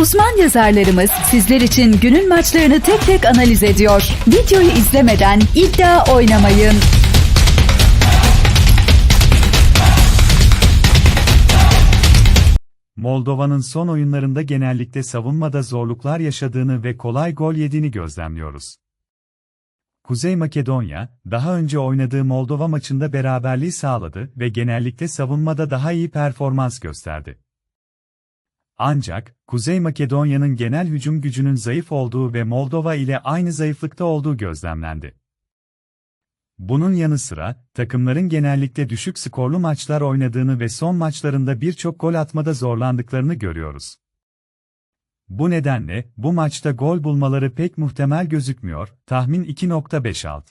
Uzman yazarlarımız sizler için günün maçlarını tek tek analiz ediyor. Videoyu izlemeden iddia oynamayın. Moldova'nın son oyunlarında genellikle savunmada zorluklar yaşadığını ve kolay gol yediğini gözlemliyoruz. Kuzey Makedonya, daha önce oynadığı Moldova maçında beraberliği sağladı ve genellikle savunmada daha iyi performans gösterdi. Ancak, Kuzey Makedonya'nın genel hücum gücünün zayıf olduğu ve Moldova ile aynı zayıflıkta olduğu gözlemlendi. Bunun yanı sıra, takımların genellikle düşük skorlu maçlar oynadığını ve son maçlarında birçok gol atmada zorlandıklarını görüyoruz. Bu nedenle, bu maçta gol bulmaları pek muhtemel gözükmüyor, tahmin 2.5 alt.